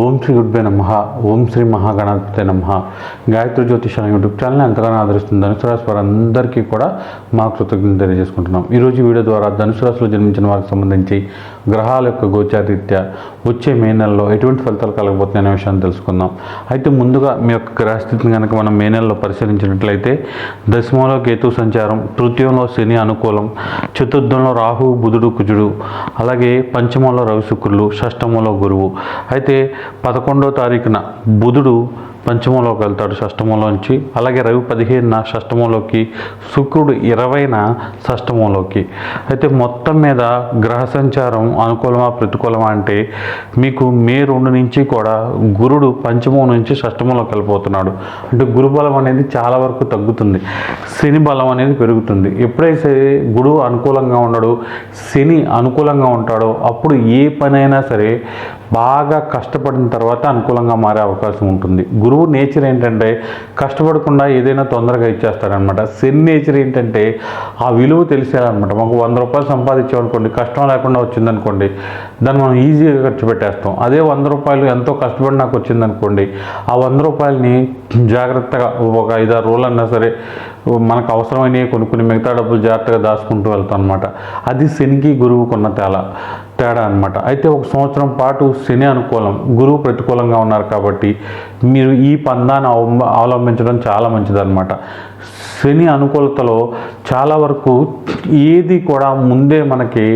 ఓం శ్రీ గుడ్బే నమ ఓం శ్రీ మహాగణాధిపతి నమ. గాయత్రి జ్యోతిష అనే యూట్యూబ్ ఛానల్ని ఎంతగానో ఆదరిస్తుంది ధనుసు రాశి వారందరికీ కూడా మా కృతజ్ఞత తెలియజేసుకుంటున్నాం. ఈరోజు వీడియో ద్వారా ధనుసు రాశిలో జన్మించిన వారికి సంబంధించి గ్రహాల యొక్క గోచారీత్యా వచ్చే మే నెలలో ఎటువంటి ఫలితాలు కలగబోతున్నాయి అనే విషయాన్ని తెలుసుకుందాం. అయితే ముందుగా మీ యొక్క గ్రహస్థితిని కనుక మనం మే నెలలో పరిశీలించినట్లయితే దశమంలో కేతు సంచారం తృతీయంలో శని అనుకూలం చతుర్థంలో రాహు బుధుడు కుజుడు అలాగే పంచమంలో రవి శుక్రులు షష్టమంలో గురువు. అయితే పదకొండో తారీఖున బుధుడు పంచమంలోకి వెళ్తాడు షష్టమంలోంచి అలాగే రవి పదిహేనున షష్టమంలోకి శుక్రుడు ఇరవైన షష్టమంలోకి. అయితే మొత్తం మీద గ్రహ సంచారం అనుకూలమా ప్రతికూలమా అంటే మీకు మే రెండు నుంచి కూడా గురుడు పంచమం నుంచి షష్టమంలోకి వెళ్ళిపోతున్నాడు. అంటే గురుబలం అనేది చాలా వరకు తగ్గుతుంది. శని బలం అనేది పెరుగుతుంది. ఎప్పుడైతే గురువు అనుకూలంగా ఉండడు శని అనుకూలంగా ఉంటాడో అప్పుడు ఏ పనైనా సరే బాగా కష్టపడిన తర్వాత అనుకూలంగా మారే అవకాశం ఉంటుంది. గురువు నేచర్ ఏంటంటే కష్టపడకుండా ఏదైనా తొందరగా ఇచ్చేస్తాడనమాట శని నేచర్ ఏంటంటే ఆ విలువ తెలిసేదనమాట. మాకు వంద రూపాయలు సంపాదించామనుకోండి కష్టం లేకుండా వచ్చిందనుకోండి దాన్ని మనం ఈజీగా ఖర్చు పెట్టేస్తాం. అదే వంద రూపాయలు ఎంతో కష్టపడి నాకు వచ్చిందనుకోండి ఆ వంద రూపాయలని జాగ్రత్తగా ఒక ఐదారు రోజులు అన్నా సరే మనకు అవసరమైనవి కొనుక్కుని మిగతా డబ్బులు జాగ్రత్తగా దాచుకుంటూ వెళ్తాం అనమాట అది శనికి గురువుకున్న తేలా తేడా అనమాట అయితే ఒక సంవత్సరం పాటు శని అనుకూలం గురువు ప్రతికూలంగా ఉన్నారు కాబట్టి మీరు ఈ పందాన్ని అవంబ అవలంబించడం చాలా మంచిదన్నమాట. శని అనుకూలతలో చాలా వరకు ఏది కూడా ముందే మనకి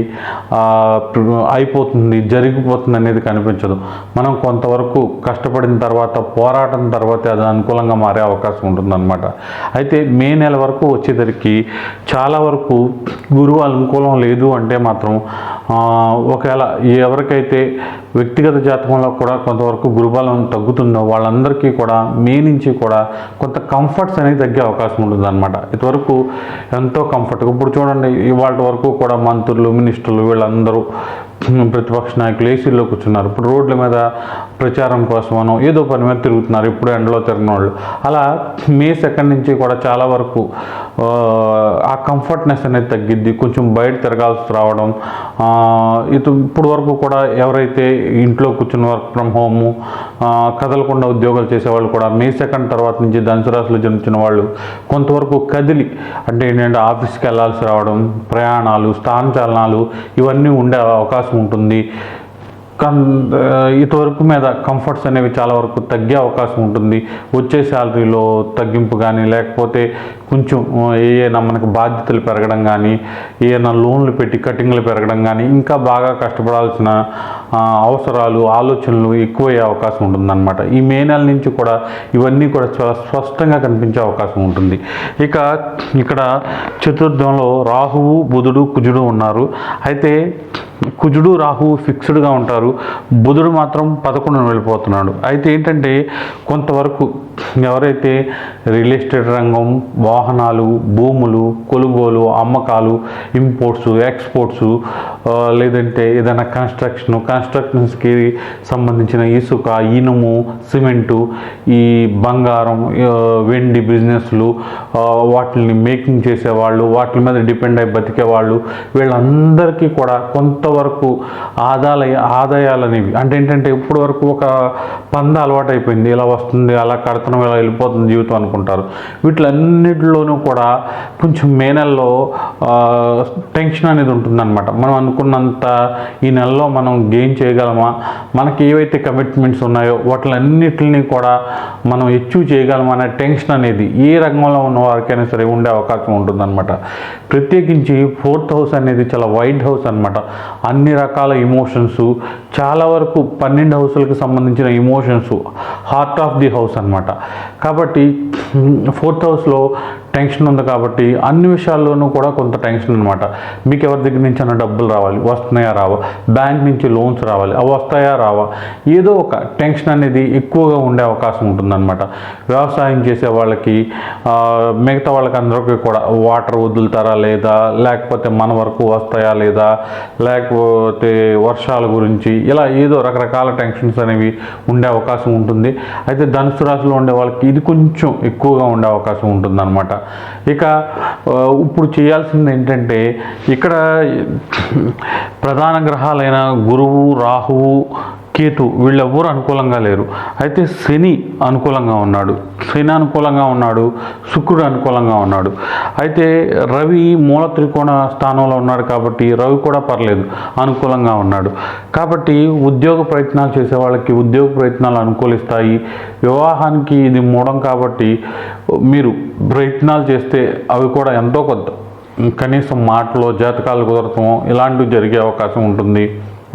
అయిపోతుంది జరిగిపోతుంది అనేది కనిపించదు. మనం కొంతవరకు కష్టపడిన తర్వాత పోరాటం తర్వాత అది అనుకూలంగా మారే అవకాశం ఉంటుందన్నమాట. అయితే మే నెల వరకు వచ్చేసరికి చాలా వరకు గురువు అనుకూలం లేదు అంటే మాత్రం ఒకవేళ ఎవరికైతే వ్యక్తిగత జాతకంలో కూడా కొంతవరకు గురుబలం తగ్గుతుందో వాళ్ళందరికీ కూడా మే నుంచి కూడా కొంత కంఫర్ట్స్ అనేది తగ్గే అవకాశం ఉంటుంది అనమాట ఇంతవరకు ఎంతో కంఫర్ట్ ఇప్పుడు చూడండి ఇవాళ వరకు కూడా మంత్రులు మినిస్టర్లు వీళ్ళందరూ ప్రతిపక్ష నాయకులు ఏసీలో కూర్చున్నారు. ఇప్పుడు రోడ్ల మీద ప్రచారం కోసమనో ఏదో పని మీద తిరుగుతున్నారు. ఇప్పుడు ఎండలో తిరిగిన వాళ్ళు అలా మే సెకండ్ నుంచి కూడా చాలా వరకు ఆ, కంఫర్ట్నెస్ అనేది తగ్గిద్ది. కొంచెం బయట తిరగాల్సి రావడం ఇటు ఇప్పుడు వరకు కూడా ఎవరైతే ఇంట్లో కూర్చుని వర్క్ ఫ్రమ్ హోము కదలకుండా ఉద్యోగాలు చేసేవాళ్ళు కూడా మే సెకండ్ తర్వాత నుంచి ధనుసు జన్మించిన వాళ్ళు కొంతవరకు కదిలి అంటే ఏంటంటే ఆఫీస్కి వెళ్ళాల్సి రావడం ప్రయాణాలు స్థానచలనాలు ఇవన్నీ ఉండే అవకాశం ఉంటుంది. కం ఇంతవరకు మీద కంఫర్ట్స్ అనేవి చాలా వరకు తగ్గే అవకాశం ఉంటుంది. వచ్చే శాలరీలో తగ్గింపు కానీ లేకపోతే కొంచెం ఆ, మనకు బాధ్యతలు పెరగడం కానీ ఏమైనా లోన్లు పెట్టి కటింగ్లు పెరగడం కానీ ఇంకా బాగా కష్టపడాల్సిన అవసరాలు ఆలోచనలు ఎక్కువయ్యే అవకాశం ఉంటుందన్నమాట. ఈ మే నెల నుంచి కూడా ఇవన్నీ కూడా చాలా స్పష్టంగా కనిపించే అవకాశం ఉంటుంది. ఇక ఇక్కడ చతుర్థంలో రాహువు బుధుడు కుజుడు ఉన్నారు. అయితే కుజుడు రాహు ఫిక్స్డ్గా ఉంటారు. బుధుడు మాత్రం పదకొండును వెళ్ళిపోతున్నాడు. అయితే ఏంటంటే కొంతవరకు ఎవరైతే రియల్ ఎస్టేట్ రంగం వాహనాలు భూములు కొనుగోలు అమ్మకాలు ఇంపోర్ట్స్ ఎక్స్పోర్ట్స్ లేదంటే ఏదైనా కన్స్ట్రక్షన్ కన్స్ట్రక్షన్స్కి సంబంధించిన ఇసుక ఇనుము సిమెంటు ఈ బంగారం వెండి బిజినెస్లు వాటిని మేకింగ్ చేసేవాళ్ళు వాటి మీద డిపెండ్ అయి బతికేవాళ్ళు వీళ్ళందరికీ కూడా కొంత వరకు ఆదాయ ఆదాయాలు అనేవి అంటే ఏంటంటే ఇప్పటి వరకు ఒక పంద అలవాటు అయిపోయింది ఇలా వస్తుంది అలా కడతనం ఇలా వెళ్ళిపోతుంది జీవితం అనుకుంటారు. వీటిలన్నిటిలోనూ కూడా కొంచెం మే నెలలో టెన్షన్ అనేది ఉంటుందన్నమాట. మనం అనుకున్నంత ఈ నెలలో మనం గెయిన్ చేయగలమా? మనకి ఏవైతే కమిట్మెంట్స్ ఉన్నాయో వాటిలన్నిటిని కూడా మనం అచీవ్ చేయగలమా అనే టెన్షన్ అనేది ఏ రంగంలో ఉన్న వారికైనా సరే ఉండే అవకాశం ఉంటుందన్నమాట. ప్రత్యేకించి ఫోర్త్ హౌస్ అనేది చాలా వైడ్ హౌస్ అనమాట అన్ని రకాల ఇమోషన్స్ చాలా వరకు పన్నెండు హౌస్లకు సంబంధించిన emotions heart of the house అన్నమాట. కాబట్టి ఫోర్త్ హౌస్లో టెన్షన్ ఉంది కాబట్టి అన్ని విషయాల్లోనూ కూడా కొంత టెన్షన్ అనమాట మీకు ఎవరి దగ్గర నుంచి అన్న డబ్బులు రావాలి వస్తున్నాయా రావా? బ్యాంక్ నుంచి లోన్స్ రావాలి అవి వస్తాయా రావా? ఏదో ఒక టెన్షన్ అనేది ఎక్కువగా ఉండే అవకాశం ఉంటుందన్నమాట. వ్యవసాయం చేసే వాళ్ళకి మిగతా వాళ్ళకందరికీ కూడా వాటర్ వదులుతారా లేదా? లేకపోతే మన వరకు వస్తాయా లేదా? లేకపోతే వర్షాల గురించి ఇలా ఏదో రకరకాల టెన్షన్స్ అనేవి ఉండే అవకాశం ఉంటుంది. అయితే ధనుసు రాశిలో ఉండే వాళ్ళకి ఇది కొంచెం ఎక్కువగా ఉండే అవకాశం ఉంటుందన్నమాట. ఇక ఇప్పుడు చేయాల్సింది ఏంటంటే ఇక్కడ ప్రధాన గ్రహాలైన గురువు రాహువు కేతు వీళ్ళెవ్వరూ అనుకూలంగా లేరు. అయితే శని అనుకూలంగా ఉన్నాడు. శని అనుకూలంగా ఉన్నాడు శుక్రుడు అనుకూలంగా ఉన్నాడు. అయితే రవి మూల త్రికోణ స్థానంలో ఉన్నాడు కాబట్టి రవి కూడా పర్లేదు అనుకూలంగా ఉన్నాడు. కాబట్టి ఉద్యోగ ప్రయత్నాలు చేసే వాళ్ళకి ఉద్యోగ ప్రయత్నాలు అనుకూలిస్తాయి. వివాహానికి ఇది మూడం కాబట్టి మీరు ప్రయత్నాలు చేస్తే అవి కూడా ఎంతో కొంత. కనీసం మాటలో జాతకాలు కుదరటం ఇలాంటివి జరిగే అవకాశం ఉంటుంది.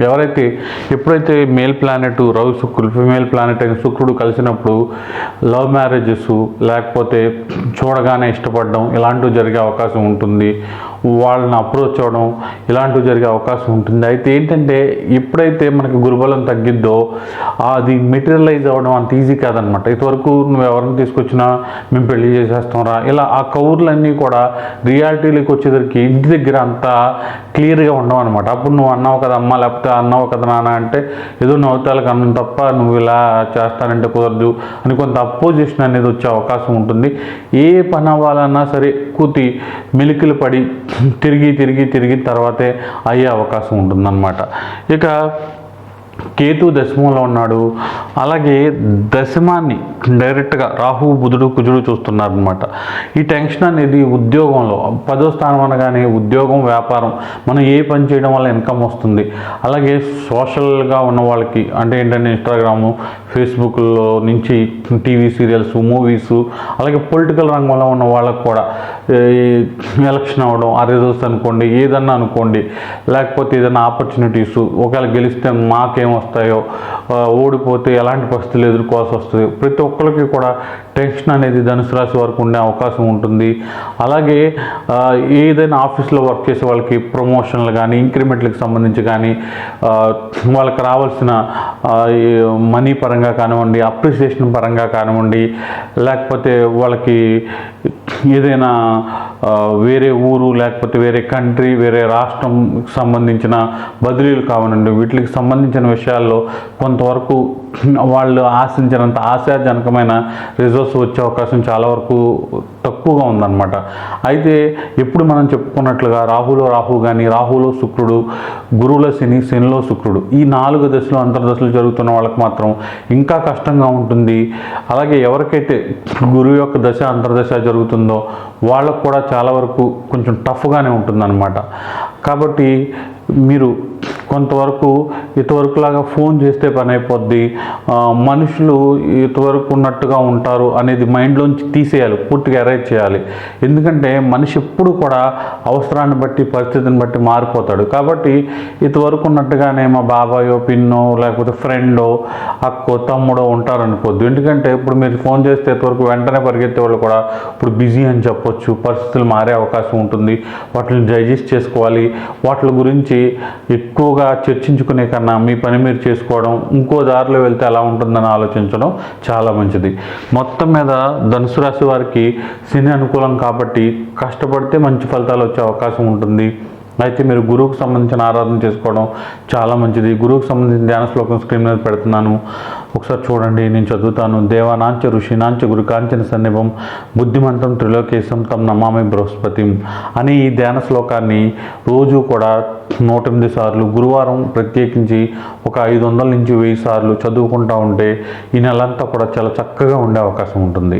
ఎవరైతే ఎప్పుడైతే మేల్ ప్లానెట్ రవి శుక్రుడు ఫిమేల్ ప్లానెట్ అయిన శుక్రుడు కలిసినప్పుడు లవ్ మ్యారేజెస్ లేకపోతే చూడగానే ఇష్టపడడం ఇలాంటివి జరిగే అవకాశం ఉంటుంది. వాళ్ళని అప్రోచ్ అవ్వడం ఇలాంటివి జరిగే అవకాశం ఉంటుంది. అయితే ఏంటంటే ఎప్పుడైతే మనకి గురుబలం తగ్గిద్దో అది మెటీరియలైజ్ అవ్వడం అంత ఈజీ కాదనమాట. ఇంతవరకు నువ్వు ఎవరిని తీసుకొచ్చినా మేము పెళ్ళి చేసేస్తాంరా ఇలా ఆ కౌర్లన్నీ కూడా రియాలిటీలోకి వచ్చేసరికి ఇంటి దగ్గర అంత క్లియర్గా ఉండవు అనమాట. అప్పుడు నువ్వు అన్నావు కదా అమ్మ లేకపోతే అన్నావు కదా నాన్న అంటే ఏదో నవ్వుతాలు అన్నం తప్ప నువ్వు ఇలా చేస్తానంటే కుదరదు అని కొంత అపోజిషన్ అనేది వచ్చే అవకాశం ఉంటుంది. ఏ పని అవ్వాలన్నా సరే కూతి మెలికలు పడి తిరిగి తిరిగి తిరిగి తర్వాతే అయ్యే అవకాశం ఉంటుందన్నమాట. ఇక కేతు దశమంలో ఉన్నాడు. అలాగే దశమాన్ని డైరెక్ట్గా రాహు బుధుడు కుజుడు చూస్తున్నారు అనమాట ఈ టెన్షన్ అనేది ఉద్యోగంలో పదో స్థానం అనగానే ఉద్యోగం వ్యాపారం మనం ఏ పని చేయడం వల్ల ఇన్కమ్ వస్తుంది. అలాగే సోషల్గా ఉన్న వాళ్ళకి అంటే ఏంటంటే ఇన్స్టాగ్రాము ఫేస్బుక్లో నుంచి టీవీ సీరియల్స్ మూవీస్ అలాగే పొలిటికల్ రంగంలో ఉన్న వాళ్ళకు కూడా ఎలక్షన్ అవ్వడం ఆ రిజల్ట్స్ అనుకోండి ఏదన్నా అనుకోండి లేకపోతే ఏదైనా ఆపర్చునిటీస్ ఒకవేళ గెలిస్తే మాకేం వస్తాయో ఓడిపోతే ఎలాంటి పరిస్థితులు ఎదుర్కోవాల్సి వస్తుంది? ప్రతి ఒక్కరికి కూడా టెన్షన్ అనేది ధనుసు రాశి వరకు ఉండే అవకాశం ఉంటుంది. అలాగే ఏదైనా ఆఫీస్లో వర్క్ చేసే వాళ్ళకి ప్రమోషన్లు కానీ ఇంక్రిమెంట్లకు సంబంధించి కానీ వాళ్ళకి రావాల్సిన మనీ పరంగా కానివ్వండి అప్రిసియేషన్ పరంగా కానివ్వండి లేకపోతే వాళ్ళకి ఏదైనా వేరే ఊరు లేకపోతే వేరే కంట్రీ వేరే రాష్ట్రం సంబంధించిన బదిలీలు కావనండి. వీటికి సంబంధించిన విషయాల్లో కొంతవరకు వాళ్ళు ఆశించినంత ఆశాజనకమైన రిజల్ట్స్ వచ్చే అవకాశం చాలా వరకు తక్కువగా ఉందన్నమాట. అయితే ఎప్పుడు మనం చెప్పుకున్నట్లుగా రాహులో రాహు కానీ రాహులో శుక్రుడు గురువుల శని శనిలో శుక్రుడు ఈ నాలుగు దశలు అంతర్దశలు జరుగుతున్న వాళ్ళకి మాత్రం ఇంకా కష్టంగా ఉంటుంది. అలాగే ఎవరికైతే గురువు యొక్క దశ అంతర్దశ జరుగుతుందో వాళ్ళకు కూడా చాలా వరకు కొంచెం టఫ్గానే ఉంటుందన్నమాట. కాబట్టి మీరు కొంతవరకు ఇంతవరకులాగా ఫోన్ చేస్తే పని అయిపోద్ది మనుషులు ఇంతవరకు ఉన్నట్టుగా ఉంటారు అనేది మైండ్లోంచి తీసేయాలి పూర్తిగా ఎరైజ్ చేయాలి. ఎందుకంటే మనిషి ఎప్పుడు కూడా అవసరాన్ని బట్టి పరిస్థితిని బట్టి మారిపోతాడు. కాబట్టి ఇంతవరకు ఉన్నట్టుగానే మా బాబాయో పిన్నో లేకపోతే ఫ్రెండో అక్కో తమ్ముడో ఉంటారనుకోద్దు. ఎందుకంటే ఇప్పుడు మీరు ఫోన్ చేస్తే ఇంతవరకు వెంటనే పరిగెత్తే వాళ్ళు కూడా ఇప్పుడు బిజీ అని చెప్పొచ్చు పరిస్థితులు మారే అవకాశం ఉంటుంది. వాటిని డైజెస్ట్ చేసుకోవాలి. వాటి గురించి ఎక్కువగా చర్చించుకునే కన్నా మీ పని మీరు చేసుకోవడం ఇంకో దారిలో వెళ్తే ఎలా ఉంటుందని ఆలోచించడం చాలా మంచిది. మొత్తం మీద ధనుసు రాశి వారికి శని అనుకూలం కాబట్టి కష్టపడితే మంచి ఫలితాలు వచ్చే అవకాశం ఉంటుంది. అయితే మీరు గురువుకు సంబంధించిన ఆరాధన చేసుకోవడం చాలా మంచిది. గురువుకు సంబంధించిన ధ్యాన శ్లోకం స్క్రీన్ మీద పెడుతున్నాను. ఒకసారి చూడండి నేను చదువుతాను. దేవానాంచ ఋషినాంచ గురు కాంచన సన్నిభం బుద్ధిమంతం త్రిలోకేశం తమ నమామి బృహస్పతి అని ఈ ధ్యాన శ్లోకాన్ని రోజు కూడా నూట ఎనిమిది సార్లు గురువారం ప్రత్యేకించి ఒక ఐదు వందల నుంచి వెయ్యి సార్లు చదువుకుంటూ ఉంటే ఈ నెలంతా కూడా చాలా చక్కగా ఉండే అవకాశం ఉంటుంది.